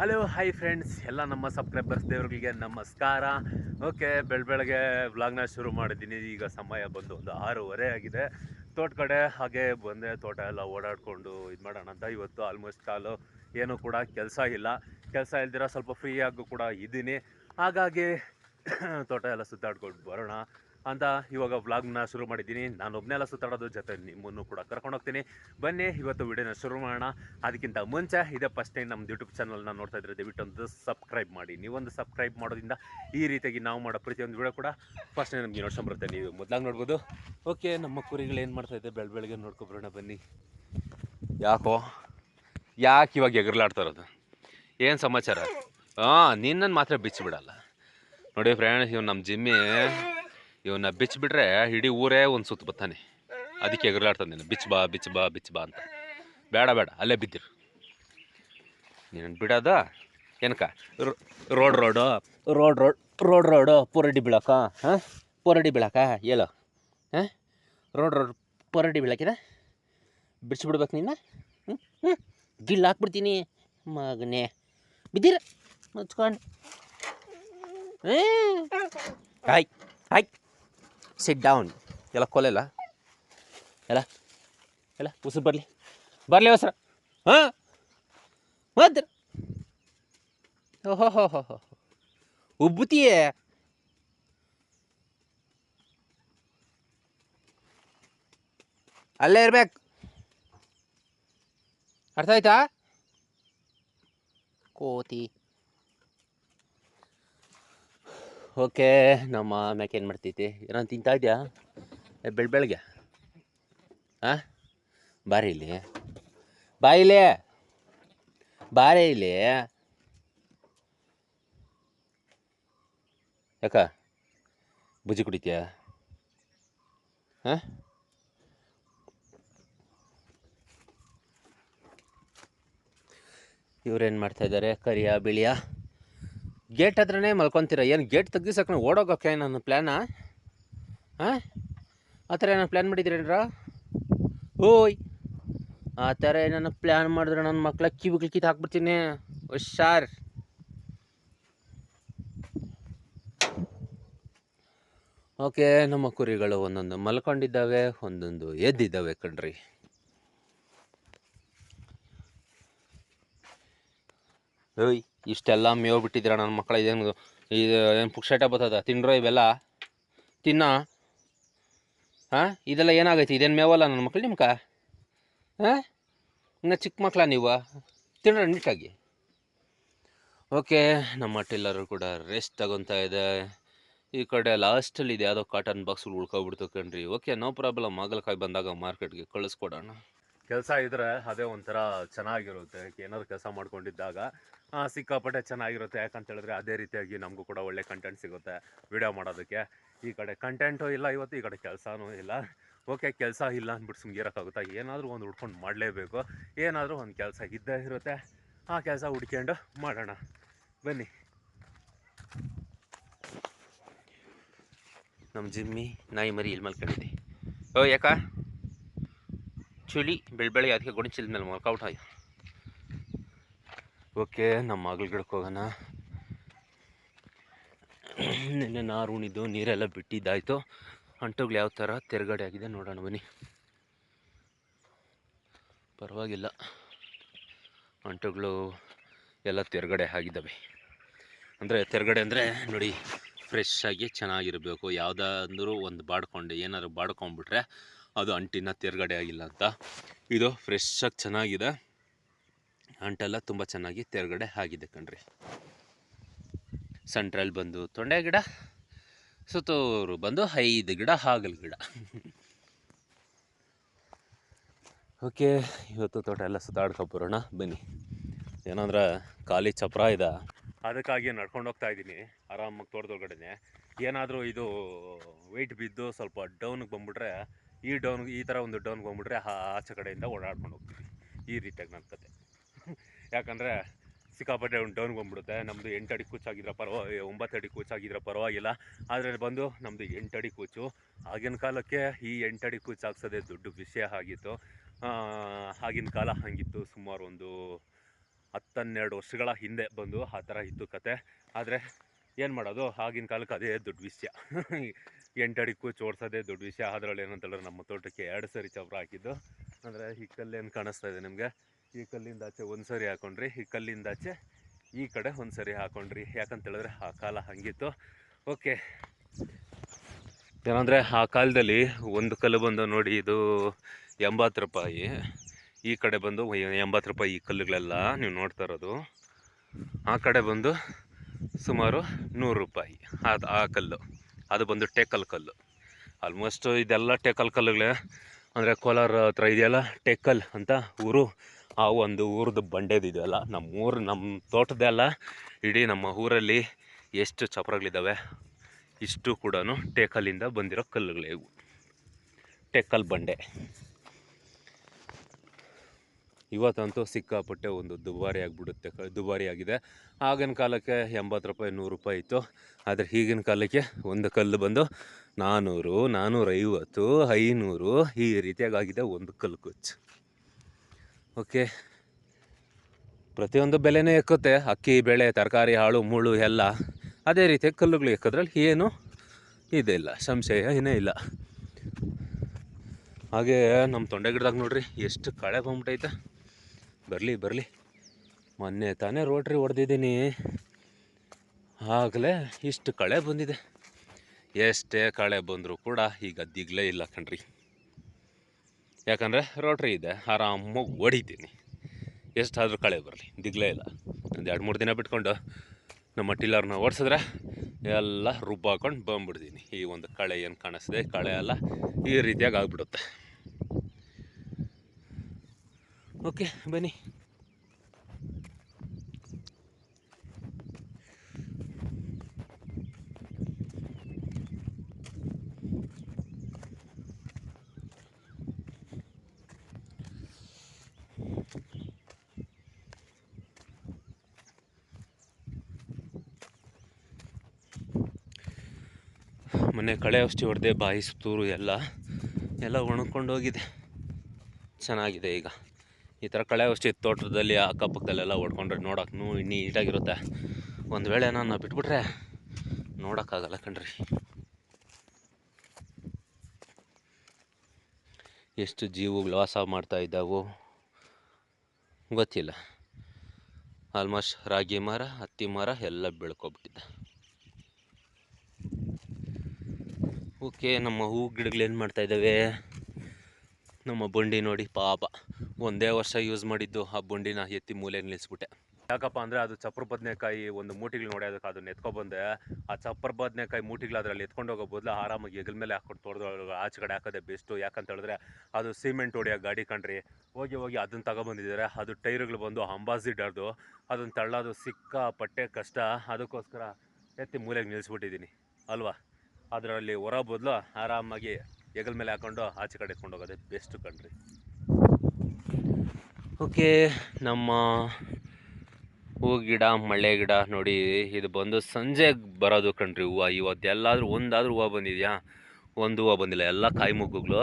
Hello hi friends ಎಲ್ಲ ನಮ್ಮ subscribers ದೇವರಿಗೆ ನಮಸ್ಕಾರ. ಓಕೆ ಬೆಳ ಬೆಳಗ್ಗೆ ವ್ಲಾಗ್ನ ಶುರು ಮಾಡಿದ್ದೀನಿ. ಈಗ ಸಮಯ ಬಂದು ಒಂದು ಆರೂವರೆ ಆಗಿದೆ. ತೋಟ ಕಡೆ ಹಾಗೆ ಬಂದೆ, ತೋಟ ಎಲ್ಲ ಓಡಾಡಿಕೊಂಡು ಇದು ಮಾಡೋಣ ಅಂತ. ಇವತ್ತು ಆಲ್ಮೋಸ್ಟ್ ಕಾಲು ಏನೂ ಕೂಡ ಕೆಲಸ ಇಲ್ಲ. ಕೆಲಸ ಇಲ್ದಿರ ಸ್ವಲ್ಪ ಫ್ರೀಯಾಗೂ ಕೂಡ ಇದ್ದೀನಿ. ಹಾಗಾಗಿ ತೋಟ ಎಲ್ಲ ಸುತ್ತಾಡ್ಕೊಂಡು ಬರೋಣ. ಅಂತ ಇವಾಗ ವ್ಲಾಗ್ನ ಶುರು ಮಾಡಿದ್ದೀನಿ. ನಾನು ಒಬ್ಬನೆಲ್ಲ ಸುತ್ತಾಡೋದು, ಜೊತೆ ನಿಮ್ಮನ್ನು ಕೂಡ ಕರ್ಕೊಂಡು ಹೋಗ್ತೀನಿ ಬನ್ನಿ, ಇವತ್ತು ವಿಡಿಯೋನ ಶುರು ಮಾಡೋಣ. ಅದಕ್ಕಿಂತ ಮುಂಚೆ, ಇದೇ ಫಸ್ಟ್ ಟೈಮ್ ನಮ್ಮ ಯೂಟ್ಯೂಬ್ ಚಾನಲ್ನ ನೋಡ್ತಾ ಇದ್ರೆ ದಯವಿಟ್ಟು ಒಂದು ಸಬ್ಸ್ಕ್ರೈಬ್ ಮಾಡಿ. ನೀವೊಂದು ಸಬ್ಸ್ಕ್ರೈಬ್ ಮಾಡೋದ್ರಿಂದ ಈ ರೀತಿಯಾಗಿ ನಾವು ಮಾಡೋ ಪ್ರತಿಯೊಂದು ವಿಡಿಯೋ ಕೂಡ ಫಸ್ಟ್ ಟೈಮ್ ನಮಗೆ ನೋಡ್ಕೊಂಬರುತ್ತೆ ನೀವು ಮೊದಲಾಗಿ ನೋಡ್ಬೋದು. ಓಕೆ ನಮ್ಮ ಕುರಿಗಳು ಏನು ಮಾಡ್ತಾ ಇದೆ ಬೆಳ ಬೆಳಗ್ಗೆ ನೋಡ್ಕೊಬರೋಣ ಬನ್ನಿ. ಯಾಕೋ? ಯಾಕೆ ಇವಾಗ ಎಗರ್ಲಾಡ್ತಾ ಇರೋದು? ಏನು ಸಮಾಚಾರ? ಹಾಂ ನಿನ್ನನ್ನು ಮಾತ್ರ ಬಿಚ್ಚಿಬಿಡಲ್ಲ. ನೋಡಿ ಫ್ರೆಂಡ್ಸ್ ಇವ್ನು ನಮ್ಮ ಜಿಮ್ಮಿ ಇವನ್ನ ಬಿಚ್ಚಿಬಿಟ್ರೆ ಇಡೀ ಊರೇ ಒಂದು ಸುತ್ತ ಬರ್ತಾನೆ ಅದಕ್ಕೆ ಎಗರ್ಲಾಡ್ತಾನೆ ನೀನು ಬಿಚ್ಚ ಬಾ ಬಿಚ್ಚ ಬಾ ಬಿಚ್ಚ ಬಾ ಅಂತ. ಬೇಡ ಬೇಡ, ಅಲ್ಲೇ ಬಿದ್ದಿರು. ನೀನು ಬಿಡೋದ? ಏನಕ್ಕ? Road road? Road road road road, ಪೂರಡಿ ಬೀಳಕ್ಕ ಹಾಂ? ಪೂರಡಿ ಬೀಳಕ್ಕ ಎಲ್ಲೋ ಹಾಂ? ರೋಡ್ ರೋಡ್, ಪೂರಡಿ ಬಿಳಕಿದ ಬಿಡಿಸ್ಬಿಡ್ಬೇಕು ನಿನ್ನ? ಹ್ಞೂ ಹ್ಞೂ ಗಿಲ್ಲ ಹಾಕ್ಬಿಡ್ತೀನಿ, ಮಗನೇ. ಬಿದ್ದೀರ, ಮುಚ್ಕೊಂಡು. Hi hi. ಸಿಟ್ ಡೌನ್ ಎಲ್ಲ ಕೊಲೆಲ್ಲ ಎಲ್ಲ? ಎಲ್ಲ? ಉಸಿರು ಬರಲಿ. ಬರಲಿ ಹೊಸ್ರ ಹಾಂ? ಮದ್ರ ಓಹೋ ಹೋ ಹೋ ಹೋ. ಉಬ್ಬುತ್ತೀಯೇ? ಅಲ್ಲೇ ಇರ್ಬೇಕು. ಅರ್ಥ ಆಯ್ತಾ? ಕೋತಿ. ಓಕೆ, ನಮ್ಮ ಮ್ಯಾಕೆ ಏನು ಮಾಡ್ತೈತಿ ಏನೋ ತಿಂತಾ ಇದೆಯಾ? ಬೆಳ ಬೆಳಗ್ಗೆ ಹಾಂ ಬಾರಿ ಇಲ್ಲಿ. ಬಾಯಿಲೆ ಬಾರಿ ಇಲ್ಲಿ. ಯಾಕ? ಬುಜಿ ಕುಡಿತೀಯ? ಹಾಂ ಇವ್ರೇನು ಮಾಡ್ತಾ ಇದ್ದಾರೆ? ಕರಿಯ, ಬಿಳಿಯ? ಗೇಟ್ ಹತ್ರನೇ ಮಲ್ಕೊತೀರ? ಏನು ಗೇಟ್ ತೆಗ್ದಿಸಕ್ಕೆ ಓಡೋಗೋಕೆ ನನ್ನ ಪ್ಲ್ಯಾನಾ ಹಾಂ? ಆ ಥರ ಏನೋ ಪ್ಲ್ಯಾನ್ ಮಾಡಿದ್ದೀರೇನ್ರ? ಓಯ್! ಆ ಥರ ಏನೋ ಪ್ಲ್ಯಾನ್ ಮಾಡಿದ್ರೆ ನನ್ನ ಮಕ್ಳ ಕಿವಿಗಳು ಕಿತ್ತು ಹಾಕ್ಬಿಡ್ತೀನಿ. ಹುಷಾರ್. ಓಕೆ, ನಮ್ಮ ಕುರಿಗಳು ಒಂದೊಂದು ಮಲ್ಕೊಂಡಿದ್ದಾವೆ, ಒಂದೊಂದು ಎದ್ದಿದ್ದಾವೆ ಕಣ್ರಿ. ಓಯ್! ಇಷ್ಟೆಲ್ಲ ಮೇವು ಬಿಟ್ಟಿದ್ದೀರ ನನ್ನ ಮಕ್ಕಳ? ಇದೇನು ಇದು ಏನು ಪುಕ್ಷಟ ಬರ್ತದ? ತಿನ್ರೋ ಇವೆಲ್ಲ? ತಿನ್ನ? ಹಾಂ? ಇದೆಲ್ಲ ಏನಾಗೈತಿ? ಇದೇನು ಮೇವಲ್ಲ ನನ್ನ ಮಕ್ಳು ನಿಮ್ಗೆ ಹಾಂ? ಇನ್ನು ಚಿಕ್ಕ ಮಕ್ಕಳ ನೀವು? ತಿನ್ನೋ ನೀಟಾಗಿ. ಓಕೆ, ನಮ್ಮ ಟೆಲ್ಲರು ಕೂಡ ರೆಸ್ಟ್ ತಗೊತಾ ಇದೆ. ಈ ಕಡೆ ಲಾಸ್ಟಲ್ಲಿ ಇದೆ ಯಾವುದೋ ಕಾಟನ್ ಬಾಕ್ಸ್ಗಳು ಉಳ್ಕೊಬಿಡ್ತು ಕಣ್ರಿ. ಓಕೆ ನೋ ಪ್ರಾಬ್ಲಮ್ ಆಗಲಕಾಯಿ ಬಂದಾಗ ಮಾರ್ಕೆಟ್ಗೆ ಕಳಿಸ್ಕೊಡೋಣ. ಕೆಲಸ ಇದ್ರೆ ಅದೇ ಒಂಥರ ಚೆನ್ನಾಗಿರುತ್ತೆ. ಏನಾದ್ರು ಕೆಲಸ ಮಾಡ್ಕೊಂಡಿದ್ದಾಗ ಸಿಕ್ಕಾಪಟ್ಟೆ ಚೆನ್ನಾಗಿರುತ್ತೆ. ಯಾಕಂತ ಹೇಳಿದ್ರೆ ಅದೇ ರೀತಿಯಾಗಿ ನಮಗೂ ಕೂಡ ಒಳ್ಳೆ ಕಂಟೆಂಟ್ ಸಿಗುತ್ತೆ ವಿಡಿಯೋ ಮಾಡೋದಕ್ಕೆ. ಈ ಕಡೆ ಕಂಟೆಂಟು ಇಲ್ಲ, ಇವತ್ತು ಈ ಕಡೆ ಕೆಲಸನೂ ಇಲ್ಲ. ಓಕೆ ಕೆಲಸ ಇಲ್ಲ ಅಂದ್ಬಿಟ್ಟು ಸುಮ್ಗಿರೋಕ್ಕಾಗುತ್ತಾ ಏನಾದರೂ ಒಂದು ಹುಡ್ಕೊಂಡು ಮಾಡಲೇಬೇಕು. ಏನಾದರೂ ಒಂದು ಕೆಲಸ ಇದ್ದೇ ಇರುತ್ತೆ. ಆ ಕೆಲಸ ಹುಡ್ಕೊಂಡು ಮಾಡೋಣ. ಬನ್ನಿ. ನಮ್ಮ ಜಿಮ್ಮಿ ನಾಯಿ ಮರಿ ಇಲ್ಲಿ ಮಲ್ಕೊಂಡಿದ್ದೆ ಓ, ಯಾಕ? ಚಳಿ ಬೆಳಿ ಅದಕ್ಕೆ ಗುಣಿಚಿಲ್ ಮೇಲೆ ಮಲ್ಕೌಟ್ ಆಯ್ತು ಓಕೆ, ನಮ್ಮ ಮಗಳ ಗಿಡಕ್ಕೆ ಹೋಗೋಣ. ನಿನ್ನೆ ನಾರು ಉಣಿದ್ದು, ನೀರೆಲ್ಲ ಬಿಟ್ಟಿದ್ದಾಯಿತು. ಅಂಟುಗಳು ಯಾವ ಥರ ತೆರಗಡೆ ಆಗಿದೆ, ನೋಡೋಣ ಬನ್ನಿ. ಪರವಾಗಿಲ್ಲ. ಅಂಟುಗಳು ಎಲ್ಲ ತೆರಗಡೆ ಆಗಿದ್ದಾವೆ. ಅಂದರೆ ತೆರಗಡೆ ಅಂದರೆ ನೋಡಿ ಫ್ರೆಶ್ ಆಗಿ ಚೆನ್ನಾಗಿರಬೇಕು. ಯಾವುದಾದ್ರೂ ಒಂದು ಬಾಡ್ಕೊಂಡು, ಏನಾದ್ರು ಬಾಡ್ಕೊಂಡ್ಬಿಟ್ರೆ ಅದು ಅಂಟಿನ ತೆರಗಡೆ ಆಗಿಲ್ಲ ಅಂತ. ಇದು ಫ್ರೆಶ್ ಆಗಿ ಚೆನ್ನಾಗಿದೆ. ಅಂಟೆಲ್ಲ ತುಂಬ ಚೆನ್ನಾಗಿ ತೆರಗಡೆ ಆಗಿದೆ ಕಣ್ರಿ. ಸೆಂಟ್ರಲ್ ಬಂದು ತೊಂಡೆ ಗಿಡ, ಸುತ್ತೂರು ಬಂದು ಐದು ಗಿಡ, ಹಾಗಲ್ ಗಿಡ. ಓಕೆ, ಇವತ್ತು ತೋಟ ಎಲ್ಲ ಸುತ್ತಾಡ್ಕೊಬರೋಣ, ಬನ್ನಿ. ಏನಂದ್ರೆ ಖಾಲಿ ಚಪ್ರ ಇದೆ. ಅದಕ್ಕಾಗಿ ನಡ್ಕೊಂಡು ಹೋಗ್ತಾ ಇದ್ದೀನಿ, ಆರಾಮಾಗಿ ತೋಟದೊಳಗಡೆನೆ. ಏನಾದರೂ ಇದು ವೆಯ್ಟ್ ಬಿದ್ದು ಸ್ವಲ್ಪ ಡೌನ್ಗೆ ಬಂದ್ಬಿಟ್ರೆ, ಈ ಡೌನ್ ಈ ಥರ ಒಂದು ಡೌನ್ಗೆ ಬಂದ್ಬಿಟ್ರೆ ಆಚೆ ಕಡೆಯಿಂದ ಓಡಾಡ್ಕೊಂಡು ಹೋಗ್ತೀವಿ ಈ ರೀತಿಯಾಗಿ ನನ್ನ ಕತೆ ಯಾಕಂದರೆ ಸಿಕ್ಕಾಪಟ್ಟೆ ಒಂದು ಡೌನ್ಗೆ ಬಂದ್ಬಿಡುತ್ತೆ. ನಮ್ಮದು ಎಂಟು ಅಡಿ ಕೂಚಾಗಿದ್ರೆ ಪರವಾಗಿ ಒಂಬತ್ತು ಅಡಿ ಕೂಚಾಗಿದ್ರೆ ಪರವಾಗಿಲ್ಲ. ಆದರೆ ಬಂದು ನಮ್ಮದು ಎಂಟು ಅಡಿ ಕೂಚು. ಆಗಿನ ಕಾಲಕ್ಕೆ ಈ ಎಂಟು ಅಡಿ ಕೂಚು ಹಾಕ್ಸೋದೇ ದೊಡ್ಡ ವಿಷಯ ಆಗಿತ್ತು. ಆಗಿನ ಕಾಲ ಹಾಗಿತ್ತು. ಸುಮಾರು ಒಂದು ಹತ್ತನ್ನೆರಡು ವರ್ಷಗಳ ಹಿಂದೆ ಬಂದು ಆ ಥರ ಇತ್ತು ಕತೆ. ಆದರೆ ಏನು ಮಾಡೋದು? ಆಗಿನ ಕಾಲಕ್ಕೆ ಅದೇ ದೊಡ್ಡ ವಿಷಯ. ಎಂಟಡಿ ಕೂಚ್ ಓಡಿಸೋದೇ ದೊಡ್ಡ ವಿಷಯ. ಅದರಲ್ಲಿ ಏನಂತೇಳಿದ್ರೆ ನಮ್ಮ ತೋಟಕ್ಕೆ ಎರಡು ಸರಿ ಚಪ್ರ ಹಾಕಿದ್ದು. ಅಂದರೆ ಈ ಕಲ್ಲೇನು ಕಾಣಿಸ್ತಾ ಇದೆ ನಿಮಗೆ? ಈ ಕಲ್ಲಿಂದ ಆಚೆ ಒಂದು ಸರಿ ಹಾಕೊಂಡ್ರಿ, ಈ ಕಲ್ಲಿಂದ ಆಚೆ ಈ ಕಡೆ ಒಂದು ಸರಿ ಹಾಕೊಂಡ್ರಿ. ಯಾಕಂತೇಳಿದ್ರೆ ಆ ಕಾಲ ಹಂಗಿತ್ತು. ಓಕೆ. ಏನಂದರೆ ಆ ಕಾಲದಲ್ಲಿ ಒಂದು ಕಲ್ಲು ಬಂದು ನೋಡಿ, ಇದು ಎಂಬತ್ತು ರೂಪಾಯಿ. ಈ ಕಡೆ ಬಂದು ಎಂಬತ್ತು ರೂಪಾಯಿ ಈ ಕಲ್ಲುಗಳೆಲ್ಲ ನೀವು ನೋಡ್ತಾ ಇರೋದು. ಆ ಕಡೆ ಬಂದು ಸುಮಾರು ನೂರು ರೂಪಾಯಿ. ಅದು ಆ ಕಲ್ಲು. ಅದು ಬಂದು ಟೇಕಲ್ ಕಲ್ಲು. ಆಲ್ಮೋಸ್ಟ್ ಇದೆಲ್ಲ ಟೇಕಲ್ ಕಲ್ಲುಗಳೇ. ಅಂದರೆ ಕೋಲಾರ ಹತ್ರ ಇದೆಯಲ್ಲ, ಟೇಕಲ್ ಅಂತ ಊರು. ಆ ಒಂದು ಊರದು ಬಂಡೆದು ಇದೆಯಲ್ಲ ನಮ್ಮ ಊರು ನಮ್ಮ ತೋಟದೆಲ್ಲ ಇಡೀ ನಮ್ಮ ಊರಲ್ಲಿ ಎಷ್ಟು ಚಪ್ರಗಳಿದ್ದಾವೆ ಇಷ್ಟು ಕೂಡ ಟೇಕಲ್ಲಿಂದ ಬಂದಿರೋ ಕಲ್ಲುಗಳೇ ಇವು. ಟೇಕಲ್ ಬಂಡೆ. ಇವತ್ತಂತೂ ಸಿಕ್ಕಾಪಟ್ಟೆ ಒಂದು ದುಬಾರಿ ಆಗಿಬಿಡುತ್ತೆ ದುಬಾರಿ ಆಗಿದೆ. ಆಗಿನ ಕಾಲಕ್ಕೆ ಎಂಬತ್ತು ರೂಪಾಯಿ, ನೂರು ರೂಪಾಯಿ ಇತ್ತು. ಆದರೆ ಈಗಿನ ಕಾಲಕ್ಕೆ ಒಂದು ಕಲ್ಲು ಬಂದು ನಾನ್ನೂರು ನಾನ್ನೂರೈವತ್ತು ಐನೂರು ಈ ರೀತಿಯಾಗಿದೆ ಒಂದು ಕಲ್ಲು ಕುಚ್ಚು. ಓಕೆ. ಪ್ರತಿಯೊಂದು ಬೆಲೆನೇ ಎಕ್ಕುತ್ತೆ. ಅಕ್ಕಿ, ಬೆಳೆ, ತರಕಾರಿ ಹಾಳು ಮುಳ್ಳು, ಎಲ್ಲ. ಅದೇ ರೀತಿ ಕಲ್ಲುಗಳು ಎಕ್ಕೋದ್ರಲ್ಲಿ ಏನು ಇದಿಲ್ಲ. ಸಂಶಯ ಏನೇ ಇಲ್ಲ. ಹಾಗೆ ನಮ್ಮ ತೊಂಡೆ ಗಿಡದಾಗ ನೋಡ್ರಿ, ಎಷ್ಟು ಕಳೆ ಬಂದ್ಬಿಟ್ಟೈತೆ ಬರಲಿ ಬರಲಿ. ಮೊನ್ನೆ ತಾನೇ ರೋಟ್ರಿ ಹೊಡೆದಿದ್ದೀನಿ. ಆಗಲೇ ಇಷ್ಟು ಕಳೆ ಬಂದಿದೆ. ಎಷ್ಟೇ ಕಳೆ ಬಂದರೂ ಕೂಡ ಈಗ ದಿಗ್ಲೇ ಇಲ್ಲ ಕಣ್ರಿ. ಯಾಕಂದರೆ ರೋಟ್ರಿ ಇದೆ, ಆರಾಮಾಗಿ ಹೊಡಿತೀನಿ ಎಷ್ಟಾದರೂ ಕಳೆ ಬರಲಿ, ದಿಗ್ಲೇ ಇಲ್ಲ. ಒಂದು ಎರಡು ಮೂರು ದಿನ ಬಿಟ್ಕೊಂಡು ನಮ್ಮ ಟಿಲ್ಲರ್ನ ಓಡಿಸಿದ್ರೆ ಎಲ್ಲ ರುಬ್ಬಾಕೊಂಡು ಬಂದ್ಬಿಡ್ತೀನಿ. ಈ ಒಂದು ಕಳೆ ಏನು ಕಾಣಿಸ್ತದೆ ಕಳೆ ಎಲ್ಲ ಈ ರೀತಿಯಾಗಿ ಆಗಿಬಿಡುತ್ತೆ. ಓಕೆ ಬನ್ನಿ. ಮೊನ್ನೆ ಕಳೆ ಔಷಧಿ ಹೊಡೆದೆ ಬಾಯಿ ಸುತ್ತೂರು ಎಲ್ಲ ಎಲ್ಲ ಒಣಕೊಂಡು ಹೋಗಿದೆ ಚೆನ್ನಾಗಿದೆ ಈಗ. ಈ ಥರ ಕಳೆ ಔಷಧಿ ತೋಟದಲ್ಲಿ ಅಕ್ಕಪಕ್ಕದಲ್ಲೆಲ್ಲ ಹೊಡ್ಕೊಂಡ್ರೆ ನೋಡೋಕೆ ನೂ ನೀಟಾಗಿರುತ್ತೆ. ಒಂದು ವೇಳೆ ನಾನು ಬಿಟ್ಬಿಟ್ರೆ ನೋಡೋಕ್ಕಾಗಲ್ಲ ಕಣ್ರಿ. ಎಷ್ಟು ಜೀವಗಳು ವಾಸ ಮಾಡ್ತಾ ಇದ್ದಾವು ಗೊತ್ತಿಲ್ಲ. ಆಲ್ಮೋಸ್ಟ್ ರಾಗಿ ಮರ, ಹತ್ತಿ ಮರ ಎಲ್ಲ ಬೆಳ್ಕೊಬಿಟ್ಟಿದೆ. ಓಕೆ ನಮ್ಮ ಹೂ ಗಿಡಗಳು ಏನು ಮಾಡ್ತಾ ಇದ್ದಾವೆ ನಮ್ಮ ಬಂಡಿ ನೋಡಿ, ಪಾಪ. ಒಂದೇ ವರ್ಷ ಯೂಸ್ ಮಾಡಿದ್ದು ಆ ಬಂಡಿನ ಎತ್ತಿ ಮೂಲೆ ನಿಲ್ಲಿಸ್ಬಿಟ್ಟೆ. ಯಾಕಪ್ಪ ಅಂದರೆ ಅದು ಚಪ್ರ ಬದನೆಕಾಯಿ ಒಂದು ಮೂಟಿಗಳು ನೋಡಿ, ಅದಕ್ಕೆ ಅದನ್ನ ಎತ್ಕೊಬಂದೆ ಆ ಚಪ್ರ ಬದನೆಕಾಯಿ ಮೂಟಿಗಳು ಅದರಲ್ಲಿ ಎತ್ಕೊಂಡು ಹೋಗೋ ಬದಲು ಆರಾಮಾಗಿ ಎಗಲ್ ಮೇಲೆ ಹಾಕೊಂಡು ತೊಡೆದು ಆಚೆ ಕಡೆ ಹಾಕೋದೆ ಬೆಸ್ಟು ಯಾಕಂತ ಹೇಳಿದ್ರೆ ಅದು ಸಿಮೆಂಟ್ ಹೊಡೆಯೋ ಗಾಡಿ ಕಣ್ರಿ. ಹೋಗಿ ಹೋಗಿ ಅದನ್ನು ತಗೊಬಂದಿದ್ದಾರೆ. ಅದು ಟೈರ್ಗಳು ಬಂದು ಅಂಬಾಸಿಡರ್ದು ಅದನ್ನ ತಳ್ಳೋದು ಸಿಕ್ಕಾಪಟ್ಟೆ ಕಷ್ಟ. ಅದಕ್ಕೋಸ್ಕರ ಎತ್ತಿ ಮೂಲೆಗೆ ನಿಲ್ಲಿಸ್ಬಿಟ್ಟಿದ್ದೀನಿ. ಅಲ್ವಾ? ಅದರಲ್ಲಿ ಹೊರ ಬದಲು ಆರಾಮಾಗಿ ಹೆಗಲ ಮೇಲೆ ಹಾಕೊಂಡು ಆಚೆ ಕಡೆ ಎತ್ಕೊಂಡು ಹೋಗೋದೇ ಬೆಸ್ಟ್ ಕಣ್ರಿ. ಓಕೆ ನಮ್ಮ ಹೂ ಗಿಡ, ಮಳೆ ಗಿಡ ನೋಡಿ, ಇದು ಬಂದು ಸಂಜೆ ಬರೋದು ಕಣ್ರಿ ಹೂವು. ಇವತ್ತು ಎಲ್ಲಾದರೂ ಒಂದಾದ್ರೂ ಹೂವು ಬಂದಿದೆಯಾ? ಒಂದು ಹೂವು ಬಂದಿಲ್ಲ, ಎಲ್ಲ ಕಾಯಿ ಮುಗ್ಗುಗಳು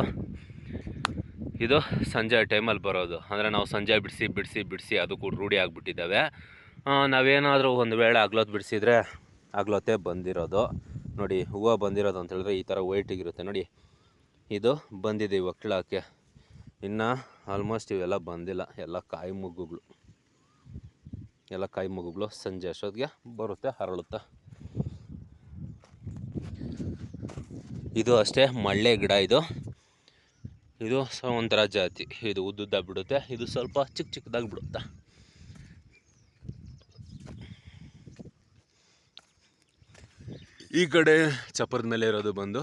ಇದು ಸಂಜೆ ಟೈಮಲ್ಲಿ ಬರೋದು. ಅಂದರೆ ನಾವು ಸಂಜೆ ಬಿಡಿಸಿ ಬಿಡಿಸಿ ಬಿಡಿಸಿ ಅದಕ್ಕೂ ರೂಢಿ ಆಗಿಬಿಟ್ಟಿದ್ದಾವೆ. ನಾವೇನಾದರೂ ಒಂದು ವೇಳೆ ಅಗ್ಲೊತ್ತು ಬಿಡಿಸಿದ್ರೆ ಅಗ್ಲೊತ್ತೇ ಬಂದಿರೋದು. ನೋಡಿ, ಹೂವು ಬಂದಿರೋದು ಅಂತ ಹೇಳಿದ್ರೆ ಈ ಥರ ವೈಟಿಗಿರುತ್ತೆ ನೋಡಿ, ಇದು ಬಂದಿದೆ ಇವಾಗ ಕೀಳೋಕ್ಕೆ ಇನ್ನು ಆಲ್ಮೋಸ್ಟ್ ಇವೆಲ್ಲ ಬಂದಿಲ್ಲ. ಎಲ್ಲ ಕಾಯಿ ಮುಗ್ಗುಗಳು. ಎಲ್ಲ ಕಾಯಿ ಮುಗ್ಗುಗಳು ಸಂಜೆ ಅಷ್ಟೊತ್ತಿಗೆ ಬರುತ್ತೆ, ಹರಳುತ್ತೆ. ಇದು ಅಷ್ಟೇ ಮಳ್ಳೆ ಗಿಡ ಇದು. ಇದು ಒಂಥರ ಜಾತಿ. ಇದು ಉದ್ದುದ್ದ ಬಿಡುತ್ತೆ. ಇದು ಸ್ವಲ್ಪ ಚಿಕ್ಕ ಚಿಕ್ಕದಾಗಿ ಬಿಡುತ್ತೆ. ಈ ಕಡೆ ಚಪ್ಪರದ ಮೇಲೆ ಇರೋದು ಬಂದು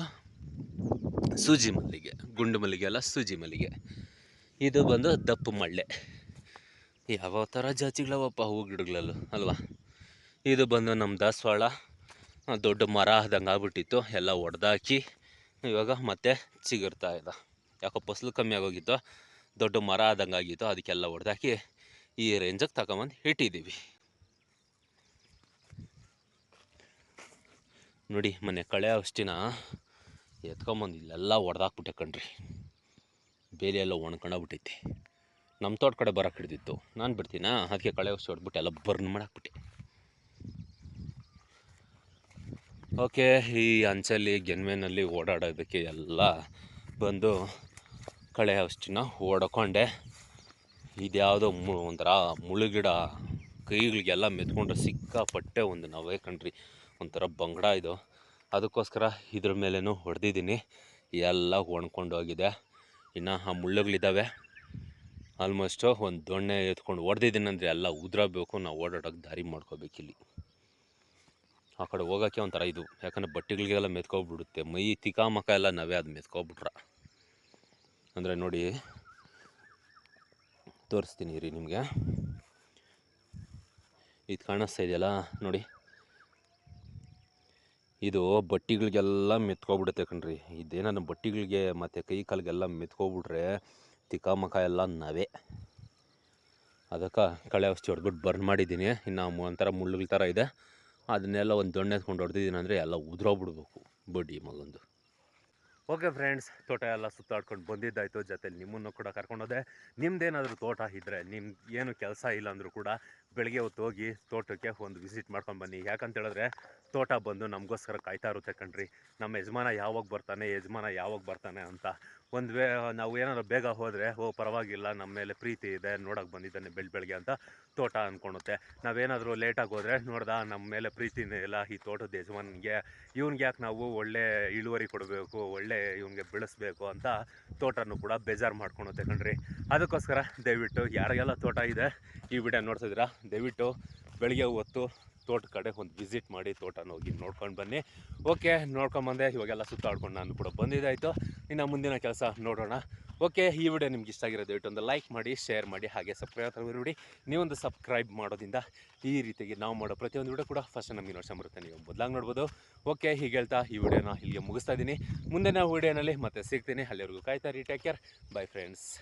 ಸೂಜಿ ಮಲ್ಲಿಗೆ, ಗುಂಡು ಮಲ್ಲಿಗೆ ಅಲ್ಲ, ಸೂಜಿ ಮಲ್ಲಿಗೆ. ಇದು ಬಂದು ದಪ್ಪು ಮಳ್ಳೆ. ಯಾವ ಥರ ಜಾತಿಗಳವಪ್ಪ ಹೂ ಗಿಡಗಳಲ್ಲೂ, ಅಲ್ವಾ? ಇದು ಬಂದು ನಮ್ಮ ದಾಸವಾಳ. ದೊಡ್ಡ ಮರ ಆದಂಗೆ ಆಗ್ಬಿಟ್ಟಿತ್ತು, ಎಲ್ಲ ಒಡೆದಾಕಿ ಇವಾಗ ಮತ್ತೆ ಚಿಗುರ್ತಾ ಇದೆ. ಯಾಕೋ ಫಸಲು ಕಮ್ಮಿ ಆಗೋಗಿತ್ತು, ದೊಡ್ಡ ಮರ ಆದಂಗೆ ಆಗಿತ್ತು, ಅದಕ್ಕೆಲ್ಲ ಒಡೆದಾಕಿ ಈ ರೇಂಜಿಗೆ ತಗೊಂಬಂದು ಇಟ್ಟಿದ್ದೀವಿ. ನೋಡಿ ಮನೆ ಕಳೆ ಔಷಧಿನ ಎತ್ಕೊಂಬಂದು ಇಲ್ಲೆಲ್ಲ ಹೊಡೆದಾಕ್ಬಿಟ್ಟೆ ಕಣ್ರಿ. ಬೇಲಿ ಎಲ್ಲ ಒಣ್ಕೊಂಡೋಗ್ಬಿಟ್ಟೈತಿ ನಮ್ಮ ತೋಟ ಕಡೆ ಬರೋಕೆ ಹಿಡಿದಿತ್ತು. ನಾನು ಬಿಡ್ತೀನಾ? ಅದಕ್ಕೆ ಕಳೆ ಔಷಧಿ ಹೊಡ್ಬಿಟ್ಟು ಎಲ್ಲ ಬರ್ನ್ ಮಾಡಾಕ್ಬಿಟ್ಟೆ. ಓಕೆ, ಈ ಅಂಚಲ್ಲಿ ಗೆನ್ಮೆನಲ್ಲಿ ಓಡಾಡೋದಕ್ಕೆ ಎಲ್ಲ ಬಂದು ಕಳೆ ಔಷಧಿನ ಓಡಕೊಂಡೆ. ಇದ್ಯಾವುದೋ ಮು, ಒಂಥರ ಮುಳುಗಿಡ ಕೈಗಳಿಗೆಲ್ಲ ಮೆತ್ಕೊಂಡ್ರೆ ಸಿಕ್ಕಾಪಟ್ಟೆ ಒಂದು ನಾವೇ ಕಣ್ರಿ. ಒಂಥರ ಬಂಗಡ ಇದು. ಅದಕ್ಕೋಸ್ಕರ ಇದ್ರ ಮೇಲೇನು ಹೊಡೆದಿದ್ದೀನಿ. ಎಲ್ಲ ಒಣ್ಕೊಂಡು ಹೋಗಿದೆ. ಇನ್ನು ಆ ಮುಳ್ಳುಗಳಿದ್ದಾವೆ ಆಲ್ಮೋಸ್ಟು ಒಂದು ದೊಣ್ಣೆ ಎತ್ಕೊಂಡು ಹೊಡೆದಿದ್ದೀನಿ ಅಂದರೆ ಎಲ್ಲ ಉದ್ರಬೇಕು. ನಾವು ಓಡಾಡೋಕ್ಕೆ ದಾರಿ ಮಾಡ್ಕೋಬೇಕಿಲ್ಲಿ. ಆ ಕಡೆ ಹೋಗೋಕ್ಕೆ ಒಂಥರ ಇದು. ಯಾಕಂದರೆ ಬಟ್ಟೆಗಳಿಗೆಲ್ಲ ಮೆತ್ಕೊಬಿಡುತ್ತೆ. ಮೈ ತಿಕಾಮಕ ಎಲ್ಲ ನಾವೇ ಅದು ಮೆತ್ಕೊಬಿಟ್ರ. ಅಂದರೆ ನೋಡಿ, ತೋರಿಸ್ತೀನಿ ರೀ ನಿಮಗೆ. ಇದು ಕಾಣಿಸ್ತಾ ಇದೆಯಲ್ಲ, ನೋಡಿ. ಇದು ಬಟ್ಟೆಗಳಿಗೆಲ್ಲ ಮೆತ್ಕೊಬಿಡುತ್ತೆ ಕಣ್ರಿ. ಇದೇನೋ ಬಟ್ಟೆಗಳಿಗೆ ಮತ್ತು ಕೈ ಕಾಲಿಗೆಲ್ಲ ಮೆತ್ಕೊಬಿಟ್ರೆ ತಿಕ್ಕಮಕ ಎಲ್ಲ ನಾವೇ. ಅದಕ್ಕೆ ಕಳೆ ಔಷಧಿ ಹೊಡೆದ್ಬಿಟ್ಟು ಬರ್ನ್ ಮಾಡಿದ್ದೀನಿ. ಇನ್ನು ಒಂಥರ ಮುಳ್ಳುಗಳ ಥರ ಇದೆ. ಅದನ್ನೆಲ್ಲ ಒಂದು ದೊಣ್ಣೆ ಎತ್ಕೊಂಡು ಹೊಡೆದಿದ್ದೀನಿ ಅಂದರೆ ಎಲ್ಲ ಉದುರೋಗ್ಬಿಡ್ಬೇಕು ಬಡ್ಡಿ ಮಗಂದು ಓಕೆ ಫ್ರೆಂಡ್ಸ್, ತೋಟ ಎಲ್ಲ ಸುತ್ತಾಡ್ಕೊಂಡು ಬಂದಿದ್ದಾಯಿತು. ಜೊತೆಲಿ ನಿಮ್ಮನ್ನು ಕೂಡ ಕರ್ಕೊಂಡೋದೆ. ನಿಮ್ಮದೇನಾದರೂ ತೋಟ ಇದ್ದರೆ ನಿಮ್ಮ ಏನು ಕೆಲಸ ಇಲ್ಲ ಅಂದರೂ ಕೂಡ ಬೆಳಗ್ಗೆ ಹೊತ್ತು ಹೋಗಿ ತೋಟಕ್ಕೆ ಒಂದು ವಿಸಿಟ್ ಮಾಡ್ಕೊಂಡು ಬನ್ನಿ. ಯಾಕಂತ ಹೇಳಿದ್ರೆ ತೋಟ ಬಂದು ನಮಗೋಸ್ಕರ ಕಾಯ್ತಾ ಇರುತ್ತೆ ಕಣ್ರಿ. ನಮ್ಮ ಯಜಮಾನ ಯಾವಾಗ ಬರ್ತಾನೆ, ಯಜಮಾನ ಯಾವಾಗ ಬರ್ತಾನೆ ಅಂತ. ಒಂದು ವೇ, ನಾವು ಏನಾದ್ರು ಬೇಗ ಹೋದರೆ, ಓ ಪರವಾಗಿಲ್ಲ, ನಮ್ಮ ಮೇಲೆ ಪ್ರೀತಿ ಇದೆ, ನೋಡೋಕೆ ಬಂದಿದ್ದಾನೆ ಬೆಳ್ ಬೆಳಗ್ಗೆ ಅಂತ ತೋಟ ಅಂದ್ಕೊಳುತ್ತೆ ನಾವೇನಾದರೂ ಲೇಟಾಗಿ ಹೋದರೆ ನೋಡ್ದ, ನಮ್ಮ ಮೇಲೆ ಪ್ರೀತಿನೇ ಇಲ್ಲ, ಈ ತೋಟದ ಯಜಮಾನಿಗೆ, ಇವನಿಗೆ ಯಾಕೆ ನಾವು ಒಳ್ಳೆ ಇಳುವರಿ ಕೊಡಬೇಕು, ಒಳ್ಳೆ ಇವನಿಗೆ ಬೆಳೆಸಬೇಕು ಅಂತ ತೋಟನೂ ಕೂಡ ಬೇಜಾರು ಮಾಡ್ಕೊಳುತ್ತೆ ಕಣ್ರಿ. ಅದಕ್ಕೋಸ್ಕರ ದಯವಿಟ್ಟು, ಯಾರಿಗೆಲ್ಲ ತೋಟ ಇದೆ, ಈ ವಿಡಿಯೋ ನೋಡ್ತಿದ್ದೀರಾ, ದಯವಿಟ್ಟು ಬೆಳಗ್ಗೆ ಹೊತ್ತು ತೋಟ ಕಡೆ ಒಂದು ವಿಸಿಟ್ ಮಾಡಿ ತೋಟನ ಹೋಗಿ ನೋಡ್ಕೊಂಡು ಬನ್ನಿ. ಓಕೆ ನೋಡ್ಕೊಂಬಂದೆ ಇವಾಗೆಲ್ಲ ಸುತ್ತಾಡ್ಕೊಂಡು ನಾನು ಕೂಡ ಬಂದಿದ್ದಾಯಿತು ಇನ್ನು ಮುಂದಿನ ಕೆಲಸ ನೋಡೋಣ. ಓಕೆ ಈ ವಿಡಿಯೋ ನಿಮ್ಗೆ ಇಷ್ಟ ಆಗಿರೋ ದಯವಿಟ್ಟು ಒಂದು ಲೈಕ್ ಮಾಡಿ ಶೇರ್ ಮಾಡಿ, ಹಾಗೆ ಸಬ್ಸ್ಕ್ರೈಬ್ ಮಾಡಿ ನೀವೊಂದು ಸಬ್ಸ್ಕ್ರೈಬ್ ಮಾಡೋದ್ರಿಂದ ಈ ರೀತಿಯಾಗಿ ನಾವು ಮಾಡೋ ಪ್ರತಿಯೊಂದು ವಿಡಿಯೋ ಕೂಡ ಫಸ್ಟ್ ನಮಗೆ ನೋಡ್ಸೋ ಬರುತ್ತೆ. ನೀವು ಬದಲಾಗಿ ನೋಡ್ಬೋದು. ಓಕೆ ಹೀಗೆ ಹೇಳ್ತಾ ಈ ವಿಡಿಯೋನ ಇಲ್ಲಿಗೆ ಮುಗಿಸ್ತಾ ಇದ್ದೀನಿ. ಮುಂದೆ ನಾವು ವಿಡಿಯೋನಲ್ಲಿ ಮತ್ತೆ ಸಿಗ್ತೀನಿ. ಅಲ್ಲಿವರೆಗೂ ಕಾಯ್ತಾ ರೀ ಟೇಕ್ ಕೇರ್ ಬೈ ಫ್ರೆಂಡ್ಸ್